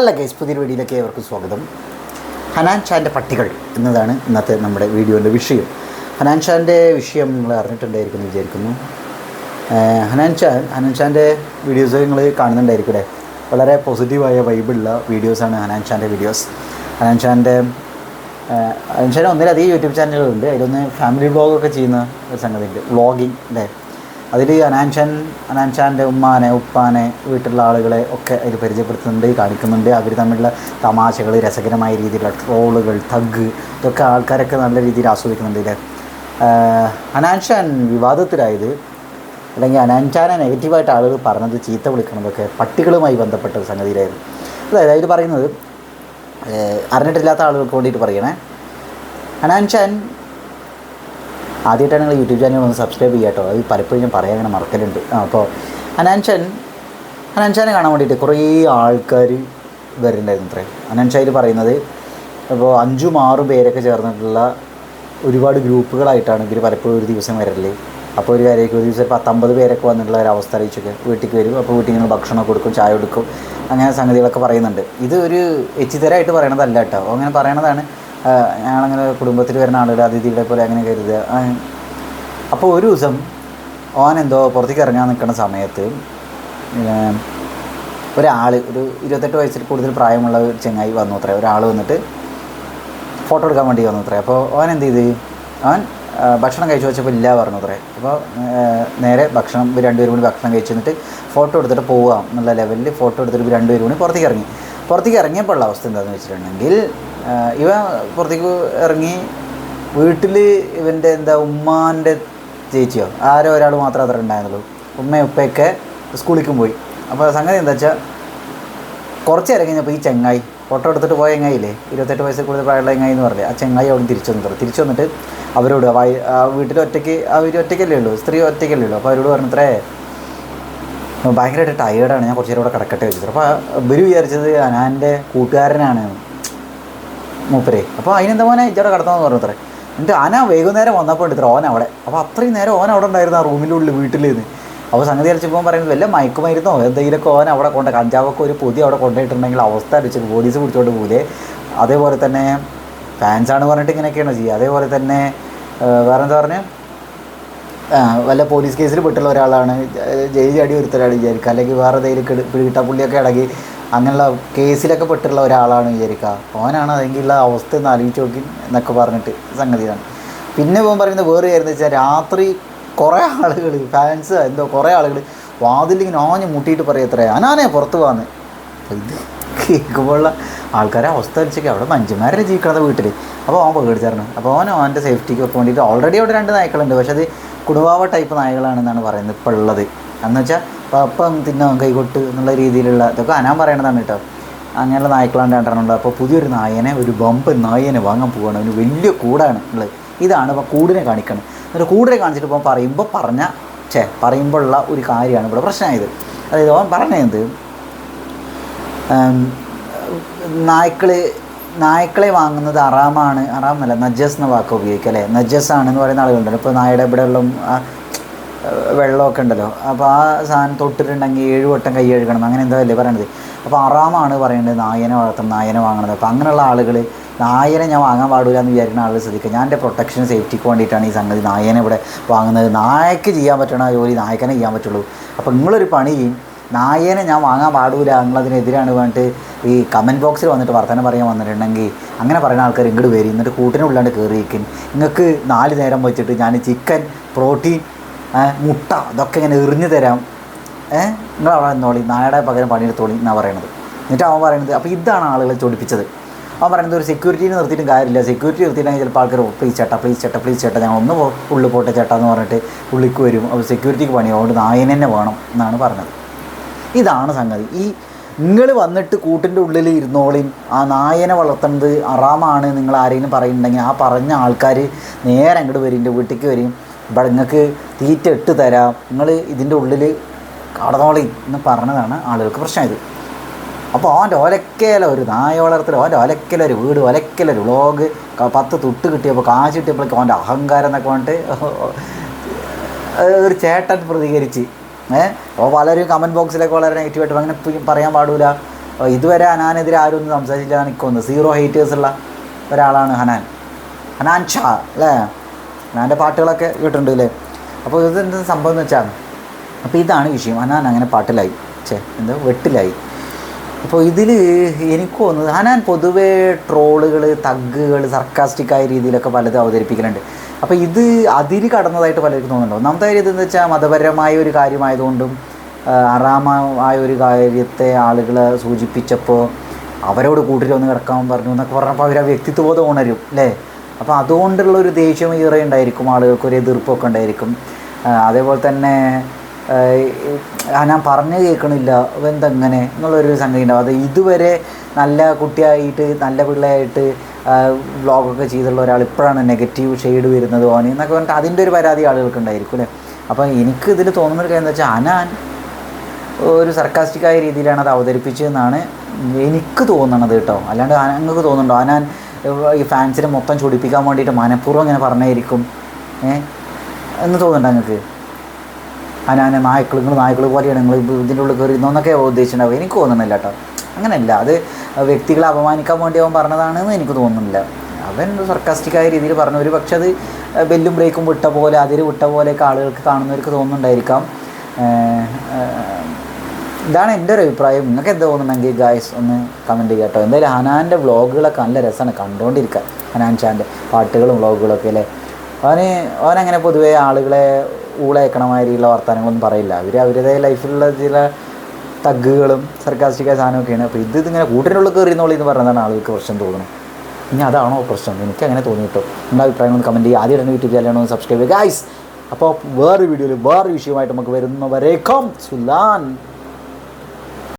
ഹല്ല guys പുതിയൊരു വീഡിയോയിലേക്ക് ഏവർക്കും സ്വാഗതം. ഹനാൻ ഷാന്റെ പട്ടികൾ എന്നതാണ് ഇന്നത്തെ നമ്മുടെ വീഡിയോന്റെ വിഷയം. ഹനാൻ ഷാന്റെ വിഷയം നിങ്ങൾ അറിഞ്ഞിട്ടുണ്ടായിരിക്കും എന്ന് വിചാരിക്കുന്നു. ഹനാൻ ഷാൻ ഹനാൻ ഷാന്റെ വീഡിയോസ് നിങ്ങൾ കാണുന്നുണ്ടായിരിക്കും വളരെ പോസിറ്റീവായ വൈബുള്ള വീഡിയോസാണ് ഹനാൻ ഷാന്റെ വീഡിയോസ്. ഹനാൻ ഷാന്റെ ഹനാൻ ഷാൻ ഒന്നിലധികം യൂട്യൂബ് ചാനലുകളുണ്ട്. അതിലൊന്ന് ഫാമിലി വ്ളോഗൊക്കെ ചെയ്യുന്ന ഒരു സംഗതിയുണ്ട്. വ്ളോഗിങ് അല്ലേ? അതിൽ അനാൻഷൻ അനാൻഷാന്റെ ഉമ്മാനെ ഉപ്പാനെ വീട്ടിലുള്ള ആളുകളെ ഒക്കെ അതിൽ പരിചയപ്പെടുത്തുന്നുണ്ട് കാണിക്കുന്നുണ്ട്. അവർ തമ്മിലുള്ള തമാശകൾ രസകരമായ രീതിയിലുള്ള ട്രോളുകൾ തഗ് ഇതൊക്കെ ആൾക്കാരൊക്കെ നല്ല രീതിയിൽ ആസ്വദിക്കുന്നുണ്ട് ഇല്ലേ അനാൻഷാൻ വിവാദത്തിലായത് അല്ലെങ്കിൽ അനാൻഷാനെ നെഗറ്റീവായിട്ട് ആളുകൾ പറഞ്ഞത് ചീത്ത വിളിക്കണതൊക്കെ പട്ടികളുമായി ബന്ധപ്പെട്ട ഒരു സംഗതിയിലായിരുന്നു. അതായത് അതിൽ പറയുന്നത് അറിഞ്ഞിട്ടില്ലാത്ത ആളുകൾക്ക് വേണ്ടിയിട്ട് പറയണേ. അനാൻഷാൻ ആദ്യമായിട്ടാണ് നിങ്ങൾ യൂട്യൂബ് ചാനൽ ഒന്ന് സബ്സ്ക്രൈബ് ചെയ്യുക കേട്ടോ. അത് പലപ്പോഴും ഞാൻ പറയാൻ അങ്ങനെ മറക്കലുണ്ട്. അപ്പോൾ അനാൻഷൻ അനാൻഷാനെ കാണാൻ വേണ്ടിയിട്ട് കുറേ ആൾക്കാർ വരുന്നുണ്ടായിരുന്നു അത്രേ അനാൻഷായിൽ പറയുന്നത്. അപ്പോൾ അഞ്ചും ആറും പേരൊക്കെ ചേർന്നിട്ടുള്ള ഒരുപാട് ഗ്രൂപ്പുകളായിട്ടാണ് ഇവർ പലപ്പോഴും ഒരു ദിവസം വരൽ. അപ്പോൾ ഒരു കാര്യമൊക്കെ ഒരു ദിവസം പത്തമ്പത് പേരൊക്കെ വന്നിട്ടുള്ള ഒരു അവസ്ഥ അറിയിച്ചൊക്കെ വീട്ടിലേക്ക് വരും. അപ്പോൾ വീട്ടിൽ നിന്ന് ഭക്ഷണം കൊടുക്കും ചായ കൊടുക്കും അങ്ങനെ സംഗതികളൊക്കെ പറയുന്നുണ്ട്. ഇത് ഒരു എച്ചിത്തരായിട്ട് പറയണതല്ല കേട്ടോ. അങ്ങനെ പറയണതാണ് ഞങ്ങളങ്ങനെ കുടുംബത്തിൽ വരുന്ന ആളുകൾ അതിഥികളെ പോലെ അങ്ങനെ കരുതുക. അപ്പോൾ ഒരു ദിവസം ഓൻ എന്തോ പുറത്തേക്ക് ഇറങ്ങാൻ നിൽക്കുന്ന സമയത്ത് ഒരാൾ ഒരു ഇരുപത്തെട്ട് വയസ്സിൽ കൂടുതൽ പ്രായമുള്ള ഒരു ചെങ്ങായി വന്നു അത്രേ. ഒരാൾ വന്നിട്ട് ഫോട്ടോ എടുക്കാൻ വേണ്ടി വന്നു അത്രേ. അപ്പോൾ ഓൻ എന്ത് ചെയ്ത്? അവൻ ഭക്ഷണം കഴിച്ചു വെച്ചപ്പോൾ ഇല്ല പറഞ്ഞു അത്രേ. അപ്പോൾ നേരെ ഭക്ഷണം രണ്ടുപേരും കൂടി ഭക്ഷണം കഴിച്ചു എന്നിട്ട് ഫോട്ടോ എടുത്തിട്ട് പോവാം എന്നുള്ള ലെവലിൽ ഫോട്ടോ എടുത്തിട്ട് രണ്ടുപേരും കൂടി പുറത്തേക്ക് ഇറങ്ങി. പുറത്തേക്ക് ഇറങ്ങിയപ്പോൾ ഉള്ള അവസ്ഥ എന്താണെന്ന് വെച്ചിട്ടുണ്ടെങ്കിൽ ഇവ പുറത്തേക്ക് ഇറങ്ങി വീട്ടിൽ ഇവന്റെ എന്താ ഉമ്മാന്റെ ചേച്ചിയോ? ആരോ ഒരാൾ മാത്രമേ അത്ര ഉണ്ടായിരുന്നുള്ളൂ. ഉമ്മയും ഉപ്പയൊക്കെ സ്കൂളിലേക്കും പോയി. അപ്പോൾ സംഗതി എന്താ വെച്ചാൽ കുറച്ച് നേരം കഴിഞ്ഞപ്പോൾ ഈ ചെങ്ങായി ഫോട്ടോ എടുത്തിട്ട് പോയ ചെങ്ങായില്ലേ ഇരുപത്തെട്ട് വയസ്സിൽ കൂടുതൽ പ്രായമുള്ള ചെങ്ങായി എന്ന് പറഞ്ഞില്ലേ? ആ ചെങ്ങായി അവിടെ തിരിച്ചു വന്നിട്ട് തിരിച്ചു വന്നിട്ട് അവരോട് ആ വീട്ടിൽ ഒറ്റയ്ക്ക് അവർ ഒറ്റയ്ക്കല്ലേ ഉള്ളൂ? സ്ത്രീ ഒറ്റയ്ക്കല്ലേ ഉള്ളൂ? അപ്പോൾ അവരോട് പറഞ്ഞത്രേ ഭയങ്കരമായിട്ട് ടയേർഡാണ് ഞാൻ കുറച്ച് നേരം ഇവിടെ കിടക്കട്ടെ വെച്ചിട്ട് അപ്പോൾ ഇവർ വിചാരിച്ചത് അനാന്റെ കൂട്ടുകാരനാണ്. മൂപ്പരെ. അപ്പോൾ അതിനെന്താ മോനെ? ഇച്ചവിടെ കിടത്താമെന്ന് പറഞ്ഞു അത്രേ എന്നിട്ട് ആന വൈകുന്നേരം വന്നപ്പോൾ ഇത്ര ഓൻ അവിടെ. അപ്പോൾ അത്രയും നേരം ഓൻ അവിടെ ഉണ്ടായിരുന്നു ആ റൂമിന്റെ ഉള്ളിൽ വീട്ടിൽ നിന്ന് അപ്പോൾ സംഗതി കളിച്ചപ്പോൾ പറയുന്നത് വല്ല മയക്കുമായിരുന്നോ എന്തെങ്കിലുമൊക്കെ ഓൻ അവിടെ കൊണ്ട് കഞ്ചാവൊക്കെ ഒരു പൊതി അവിടെ കൊണ്ടുപോയിട്ടുണ്ടെങ്കിൽ അവസ്ഥ അടിച്ച് പോലീസ് പിടിച്ചോണ്ട് പോലെ അതേപോലെ തന്നെ ഫാൻസ് ആണ് പറഞ്ഞിട്ട് ഇങ്ങനെയൊക്കെയാണ് ചെയ്യുക. അതേപോലെ തന്നെ വേറെ എന്താ പറഞ്ഞു? വല്ല പോലീസ് കേസിൽ പെട്ടുള്ള ഒരാളാണ്. ജയിലടി ഒരുത്തരാണ് വിചാരിക്കുക. അല്ലെങ്കിൽ വേറെ എന്തെങ്കിലും പിടികിട്ടാപ്പുള്ളിയൊക്കെ അടങ്ങി അങ്ങനെയുള്ള കേസിലൊക്കെ പെട്ടിട്ടുള്ള ഒരാളാണ് വിചാരിക്കുക ഓനാണ് അതെങ്കിലുള്ള അവസ്ഥ ഒന്ന് ആലോചിച്ച് നോക്കി എന്നൊക്കെ പറഞ്ഞിട്ട് സംഗതിയാണ്. പിന്നെ പോകാൻ പറയുന്നത് വേറെ ആയിരുന്നു വെച്ചാൽ രാത്രി കുറേ ആളുകൾ ഫാൻസ് എന്തോ കുറേ ആളുകൾ വാതിലിങ്ങനെ ഓഞ്ഞ് മുട്ടിയിട്ട് പറയത്രേ അനാനെ പുറത്ത് പോകാന്ന് ഇത് കേൾക്കുമ്പോഴുള്ള ആൾക്കാരെ അവസ്ഥ വെച്ചൊക്കെ. അവിടെ മഞ്ചുമാരെ ജീവിക്കണത് വീട്ടിൽ അപ്പോൾ അവൻ പേടിച്ചായിരുന്നു. അപ്പോൾ അവൻ അവന്റെ സേഫ്റ്റിക്ക് ഒക്കെ വേണ്ടിയിട്ട് ഓൾറെഡി അവിടെ രണ്ട് നായ്ക്കളുണ്ട്. പക്ഷേ അത് കുടുംബാവ ടൈപ്പ് നായകളാണെന്നാണ് പറയുന്നത് ഇപ്പോൾ ഉള്ളത്. എന്ന് വെച്ചാൽ അപ്പം തിന്നാൻ കൈകൊട്ട് എന്നുള്ള രീതിയിലുള്ള ഇതൊക്കെ. അനാൻ പറയണതാണ് കേട്ടോ. അങ്ങനെയുള്ള നായ്ക്കളാണ് രണ്ടെണ്ണം ഉള്ളത്. അപ്പോൾ പുതിയൊരു നായനെ ഒരു ബമ്പൻ നായനെ വാങ്ങാൻ പോവുകയാണ് അതിന് വലിയ കൂടാണ് ഉള്ളത്. ഇതാണ് ഇപ്പോൾ കൂടിനെ കാണിക്കണം എന്നിട്ട് കൂടിനെ കാണിച്ചിട്ട് ഇപ്പോൾ പറയുമ്പോൾ പറഞ്ഞ ചേ പറയുമ്പോഴുള്ള ഒരു കാര്യമാണ് ഇവിടെ പ്രശ്നമായത്. അതായത് അവൻ പറഞ്ഞത് നായ്ക്കൾ നായ്ക്കളെ വാങ്ങുന്നത് അറാമാണ്. അറാമല്ല നജസ് എന്ന വാക്ക് ഉപയോഗിക്കുക അല്ലേ? നജസ് ആണെന്ന് പറയുന്ന ആളുകളുണ്ടല്ലോ. ഇപ്പോൾ നായയുടെ ഇവിടെ ഉള്ള ആ, വെള്ളമൊക്കെ ഉണ്ടല്ലോ. അപ്പോൾ ആ സാധനം തൊട്ടിട്ടുണ്ടെങ്കിൽ ഏഴ് വട്ടം കൈ കഴുകണം. അങ്ങനെ എന്താ അല്ലേ പറയണത്? അപ്പോൾ അറാമാണ് പറയേണ്ടത് നായനെ വളർത്തണം നായനെ വാങ്ങണത്. അപ്പോൾ അങ്ങനെയുള്ള ആളുകൾ നായനെ ഞാൻ വാങ്ങാൻ പാടില്ല എന്ന് വിചാരിക്കുന്ന ആളുകൾ ശ്രദ്ധിക്കുക. ഞാൻ എന്റെ പ്രൊട്ടക്ഷൻ സേഫ്റ്റിക്ക് വേണ്ടിയിട്ടാണ് ഈ സംഗതി നായനെ ഇവിടെ വാങ്ങുന്നത്. നായക്ക് ചെയ്യാൻ പറ്റണ ജോലി നായക്കനെ ചെയ്യാൻ പറ്റുള്ളൂ. അപ്പോൾ നിങ്ങളൊരു പണി നായേനെ ഞാൻ വാങ്ങാൻ പാടില്ല നിങ്ങളതിനെതിരാണ് വേണ്ടിട്ട് ഈ കമന്റ് ബോക്സിൽ വന്നിട്ട് വർത്തമാനം പറയാൻ വന്നിട്ടുണ്ടെങ്കിൽ അങ്ങനെ പറയുന്ന ആൾക്കാർ ഇങ്ങോട്ട് വരും. എന്നിട്ട് കൂട്ടിനുള്ളിലാണ്ട് കയറിയിരിക്കും നിങ്ങൾക്ക് നാല് നേരം വെച്ചിട്ട് ഞാൻ ചിക്കൻ പ്രോട്ടീൻ മുട്ട ഇതൊക്കെ ഇങ്ങനെ എറിഞ്ഞു തരാം. നിങ്ങൾ അവിടെ നിന്നോളി നായയുടെ പകരം പണിയെടുത്തോളി എന്നാണ് പറയണത്. എന്നിട്ട് അവൻ പറയുന്നത് അപ്പോൾ ഇതാണ് ആളുകളെ ചൊടിപ്പിച്ചത് അവൻ പറയുന്നത് ഒരു സെക്യൂരിറ്റീനെ നിർത്തിയിട്ടും കാര്യമില്ല. സെക്യൂരിറ്റി നിർത്തിയില്ലെങ്കിൽ ചിലപ്പോൾ ആൾക്കാർ പ്ലീസ് ചേട്ടാ പ്ലീസ് ചേട്ടാ പ്ലീസ് ചേട്ടാ ഞങ്ങൾ ഒന്ന് ഉള്ളിൽ പോട്ടെ ചേട്ടാ എന്ന് പറഞ്ഞിട്ട് ഉള്ളിക്ക് വരും. അപ്പോൾ സെക്യൂരിറ്റിക്ക് പണി അതുകൊണ്ട് നായനെ തന്നെ വേണം എന്നാണ് പറഞ്ഞത്. ഇതാണ് സംഗതി. ഈ നിങ്ങൾ വന്നിട്ട് കൂട്ടിന്റെ ഉള്ളിൽ ഇരുന്നോളിൻ ആ നായനെ വളർത്തുന്നത് അറാമാണ് നിങ്ങൾ ആരെങ്കിലും പറയുന്നുണ്ടെങ്കിൽ ആ പറഞ്ഞ ആൾക്കാർ നേരെ അങ്ങോട്ട് വരും എന്റെ വീട്ടിലേക്ക് വരും. ഇവിടെ നിങ്ങൾക്ക് തീറ്റ ഇട്ട് തരാം. നിങ്ങൾ ഇതിന്റെ ഉള്ളിൽ കടന്നോളി എന്ന് പറഞ്ഞതാണ് ആളുകൾക്ക് പ്രശ്നമായത്. അപ്പോൾ അവന്റെ ഒലക്കേല ഒരു നായ വളർത്തൽ അവന്റെ ഒലക്കല ഒരു വീട് ഒലക്കല ഒരു വ്ളോഗ് പത്ത് തൊട്ട് കിട്ടിയപ്പോൾ കാശ് കിട്ടിയപ്പോഴേക്കും അവന്റെ അഹങ്കാരം എന്നൊക്കെ പറഞ്ഞിട്ട് ഒരു ചേട്ടൻ പ്രതികരിച്ച്. ഏഹ് അപ്പോൾ പലരും കമന്റ് ബോക്സിലൊക്കെ വളരെ നെഗറ്റീവായിട്ട് അങ്ങനെ പറയാൻ പാടില്ല ഇതുവരെ ഹനാനെതിരെ ആരും ഒന്നും സംസാരിച്ചില്ല. എനിക്കൊന്ന് സീറോ ഹേറ്റേഴ്സ് ഉള്ള ഒരാളാണ് ഹനാൻ. ഹനാൻ ഷാ അല്ലേ? ഹനാന്റെ പാട്ടുകളൊക്കെ കേട്ടിട്ടുണ്ട് അല്ലേ അപ്പോൾ ഇതെന്താ സംഭവം എന്ന് വെച്ചാൽ അപ്പോൾ ഇതാണ് വിഷയം. അനാൻ അങ്ങനെ പാട്ടിലായി. ചേ എന്താ വെട്ടിലായി. അപ്പോൾ ഇതിൽ എനിക്ക് തോന്നുന്നത് ഹനാൻ പൊതുവേ ട്രോളുകൾ തഗ്ഗുകൾ സർക്കാസ്റ്റിക്കായ രീതിയിലൊക്കെ പലതും അവതരിപ്പിക്കലുണ്ട്. അപ്പോൾ ഇത് അതിൽ കടന്നതായിട്ട് പലർക്കും തോന്നുന്നുണ്ട്? ഒന്നാമത്തെ കാര്യം ഇതെന്ന് വെച്ചാൽ മതപരമായ ഒരു കാര്യമായതുകൊണ്ടും അറാമായ ഒരു കാര്യത്തെ ആളുകൾ സൂചിപ്പിച്ചപ്പോൾ അവരോട് കൂട്ടിൽ ഒന്ന് കിടക്കാൻ പറഞ്ഞു എന്നൊക്കെ പറഞ്ഞപ്പോൾ അവർ ആ വ്യക്തിത്വബോധം ഉണരും അല്ലേ അപ്പോൾ അതുകൊണ്ടുള്ള ഒരു ദേഷ്യം ഈറെ ഉണ്ടായിരിക്കും ആളുകൾക്ക് ഒരു എതിർപ്പൊക്കെ ഉണ്ടായിരിക്കും. അതേപോലെ തന്നെ ഞാൻ പറഞ്ഞു കേൾക്കണില്ല എന്തെങ്ങനെ എന്നുള്ളൊരു സംഗതി ഉണ്ടാവും. അത് ഇതുവരെ നല്ല കുട്ടിയായിട്ട് നല്ല പിള്ളയായിട്ട് വ്ളോഗൊക്കെ ചെയ്തുള്ള ഒരാൾ ഇപ്പോഴാണ് നെഗറ്റീവ് ഷെയ്ഡ് വരുന്നത് ഓന് എന്നൊക്കെ പറഞ്ഞിട്ട് അതിന്റെ ഒരു പരാതി ആളുകൾക്ക് ഉണ്ടായിരിക്കും അല്ലേ? അപ്പോൾ എനിക്ക് ഇതിൽ തോന്നുന്നൊരു കാര്യം എന്താ വെച്ചാൽ അനാൻ ഒരു സർക്കാസ്റ്റിക്കായ രീതിയിലാണ് അത് അവതരിപ്പിച്ചതെന്നാണ് എനിക്ക് തോന്നണത് കേട്ടോ. അല്ലാണ്ട് നിങ്ങൾക്ക് തോന്നുന്നുണ്ടോ? ഞാൻ ഈ ഫാൻസിനെ മൊത്തം ചൊടിപ്പിക്കാൻ വേണ്ടിയിട്ട് മനഃപൂർവം ഇങ്ങനെ പറഞ്ഞായിരിക്കും. ഏ? എന്ന് തോന്നുന്നുണ്ട് നിങ്ങൾക്ക്? അനാന നായ്ക്കൾ നിങ്ങൾ നായ്ക്കൾ പോലെയാണ് നിങ്ങൾ ഇതിന്റെ ഉള്ളിൽ കയറി എന്നൊക്കെ ഉദ്ദേശിച്ചിട്ടുണ്ടാവും. എനിക്ക് തോന്നുന്നില്ല കേട്ടോ. അങ്ങനെയല്ല. അത് വ്യക്തികളെ അപമാനിക്കാൻ വേണ്ടി അവൻ പറഞ്ഞതാണെന്ന് എനിക്ക് തോന്നുന്നില്ല. അവൻ സർക്കാസ്റ്റിക്കായ രീതിയിൽ പറഞ്ഞു. ഒരു പക്ഷെ അത് ബെല്ലും ബ്രേക്കും വിട്ട പോലെ അതിര് വിട്ട പോലെയൊക്കെ ആളുകൾക്ക് കാണുന്നവർക്ക് തോന്നുന്നുണ്ടായിരിക്കാം. ഇതാണ് എന്റെ ഒരു അഭിപ്രായം. നിങ്ങൾക്ക് എന്താ തോന്നുന്നെങ്കിൽ ഗായ്സ് ഒന്ന് കമന്റ് ചെയ്യുക കേട്ടോ. എന്തായാലും ഹനാന്റെ വ്ളോഗുകളൊക്കെ നല്ല രസമാണ് കണ്ടുകൊണ്ടിരിക്കുക ഹനാൻ ചാന്റെ പാട്ടുകളും വ്ളോഗുകളൊക്കെ അല്ലേ? അവന് അവനങ്ങനെ പൊതുവേ ആളുകളെ ഊളയക്കണ മാതിരിയുള്ള വർത്തമാനങ്ങളൊന്നും പറയില്ല. അവർ അവരുടേതായ ലൈഫിലുള്ള ചില തഗ്ഗുകളും സർക്കാസ്റ്റിക്കായ സാധനമൊക്കെയാണ് അപ്പോൾ ഇത് ഇതിങ്ങനെ കൂട്ടിനുള്ളിൽ കയറിയെന്നുള്ളി എന്ന് പറയുന്നതാണ് ആളുകൾക്ക് പ്രശ്നം തോന്നുന്നത്. ഇനി അതാണോ പ്രശ്നം? എനിക്ക് അങ്ങനെ തോന്നി കേട്ടോ. നിങ്ങളുടെ അഭിപ്രായങ്ങൾ കമന്റ് ചെയ്യുക. ആദ്യം തന്നെ യൂട്യൂബ് ചാനലാണ് സബ്സ്ക്രൈബ് ചെയ്യുക. ഗൈസ് അപ്പോൾ വേറൊരു വീഡിയോയിൽ വേറൊരു വിഷയമായിട്ട് നമുക്ക് വരുന്നവരേക്കും സുലാൻ